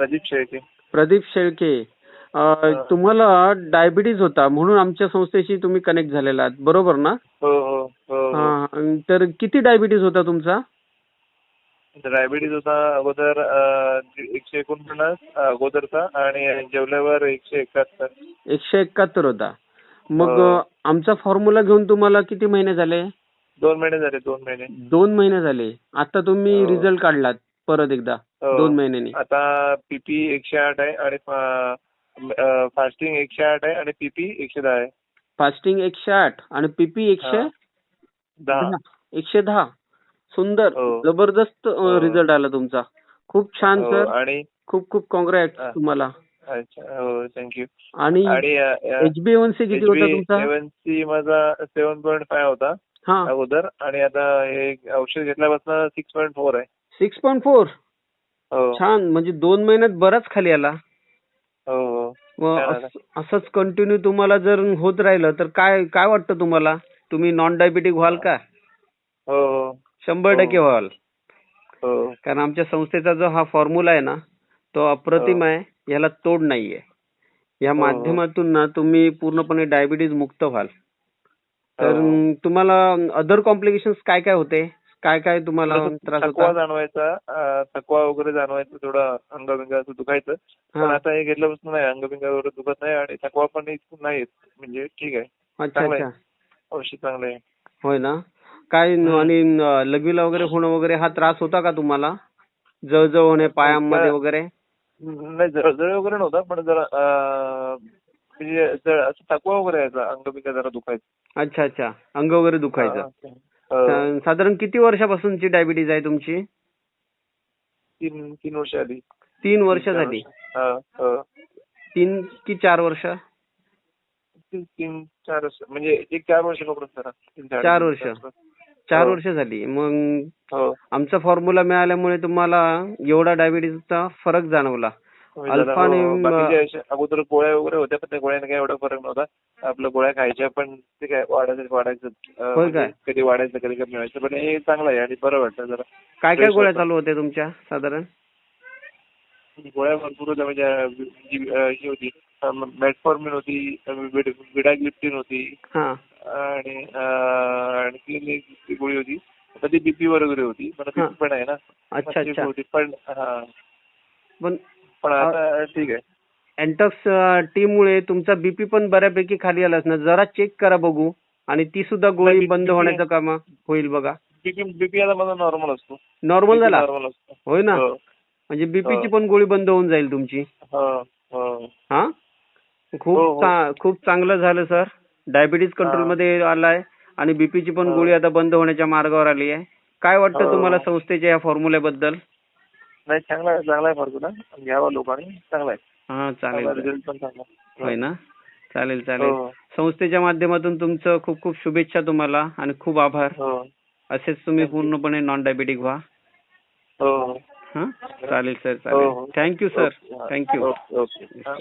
प्रदीप शेळके. प्रदीप शेळके. तुम्हाला डायबिटीज होता म्हणून आमच्या संस्थेशी तुम्ही कनेक्ट झालेला आहात. बरोबर ना? हो हो हो तर किती डायबिटीज होता तुमचा? डायबिटीज होता अगोदर एकशे एकोणपन्नास अगोदरचा आणि जेवल्यावर एकशे एकाहत्तर. एकशे एकाहत्तर होता. मग आमचा फॉर्म्युला घेऊन तुम्हाला किती महिने झाले? दोन महिने झाले दोन महिने. दोन महिने झाले. आता तुम्ही. रिझल्ट काढलात. परत एकदा हो. दोन महिन्यांनी. आता पीपी एकशे आठ आहे आणि फास्टिंग एकशे आठ आहे आणि पीपी एकशे दहा आहे. फास्टिंग एकशे आठ आणि पीपी एकशे हा. दहा. एकशे दहा. सुंदर. हो. जबरदस्त हो. रिझल्ट आला तुमचा. खूप छान हो, सर. आणि खूप खूप कॉंग्रॅट हा. तुम्हाला. अच्छा. हो थँक्यू आणि एचबीएनसी किती होता तुमचा? सेवन सी माझा सेवन पॉईंट फाय होता हा. अगोदर. आणि आता हे औषध घेतल्यापासून सिक्स पॉईंट फोर आहे. Six point four. हो. छान. म्हणजे दोन महिन्यात बराच खाली आला. हो हो. असंच कंटिन्यू तुम्हाला जर होत राहिलं तर काय काय वाटतं तुम्हाला? तुम्ही नॉन डायबिटिक व्हाल का? शंभर. टक्के व्हाल. कारण आमच्या संस्थेचा जो हा फॉर्म्युला आहे ना तो अप्रतिम. आहे. याला तोड नाहीये. या. माध्यमातून ना तुम्ही पूर्णपणे डायबिटीज मुक्त व्हाल. तर. तुम्हाला अदर कॉम्प्लिकेशन्स काय काय होते? काय काय तुम्हाला थकवा जाणवायचा थकवा वगैरे जाणवायचं थोडं अंगबिंग असं दुखायचं. पण. आता हे घेतल्यापासून नाही अंगबिंग वगैरे दुखत नाही आणि थकवा पण नाही म्हणजे ठीक आहे. अच्छा चांगलं आहे. औषध चांगलं आहे. होय ना? काय. आणि लघवीला वगैरे होणं वगैरे हा त्रास होता का तुम्हाला? जळजळ होणे पायांमध्ये वगैरे? नाही जळजळ वगैरे नव्हता पण जरा म्हणजे असं थकवा वगैरे यायचा अंगबिंग जरा दुखायचं. अच्छा अच्छा. अंग वगैरे दुखायचं. साधारण किती वर्षापासूनची डायबिटीज आहे तुमची? तीन तीन वर्ष आधी. तीन वर्ष. झाली. तीन की चार वर्ष? तीन चार वर्ष. म्हणजे एक चार वर्ष पकडून चार वर्ष. चार हो. वर्ष झाली मग हो. आमचा फॉर्म्युला मिळाल्यामुळे तुम्हाला एवढा डायबिटीजचा फरक जाणवला. अगोदर गोळ्या वगैरे होत्या पण त्या गोळ्याने काही एवढा फरक नव्हता. आपल्या गोळ्या खायच्या पण ते काय वाढायचं वाढायचं म्हणजे काय? कधी वाढायचं कधी कमी व्हायचं पण हे चांगलं आहे आणि बरं वाटतं जरा. काय काय गोळ्या. चालू होत्या तुमच्या साधारण? गोळ्या भरपूर होत्या म्हणजे ही होती मेटफॉर्मिन होती विडाग्लिप्टिन होती आणि आणखी एक गोळी होती आता ती बीपी वगैरे होती पण पण आहे ना. पण पण आता ठीक आहे. अँटॉक्स टीम मुळे तुमचा बीपी पण बऱ्यापैकी खाली आला असणार. जरा चेक करा बघू. आणि ती सुद्धा गोळी बंद होण्याचं काम होईल बघा. बीपी आता माझा नॉर्मल असतो. नॉर्मल झाला? नॉर्मल असतो. होय ना? हो. म्हणजे बीपीची हो. पण गोळी बंद होऊन जाईल तुमची. हो हो. खूप खूप चांगलं झालं सर. Diabetes control. मध्ये आलाय. आणि बीपीची पण. गोळी आता बंद होण्याच्या मार्गावर आली आहे. काय वाटतं. तुम्हाला संस्थेच्या या फॉर्म्युल्याबद्दल नाही चांगला आहे चांगला आहे फॉर्म्युला घ्यावा लोकांनी चांगला आहे. हा चालेल चांगला चालेल. रिझल्ट पण चांगला आहे. होय ना? चालेल हो. चालेल संस्थेच्या माध्यमातून तुमचं खूप खूप शुभेच्छा तुम्हाला आणि खूप आभार. हो. असेच तुम्ही. पूर्णपणे नॉन डायबिटिक व्हा. हो. हो? हा चालेल सर हो, चालेल हो. थँक्यू सर हा. Thank you okay okay. हा.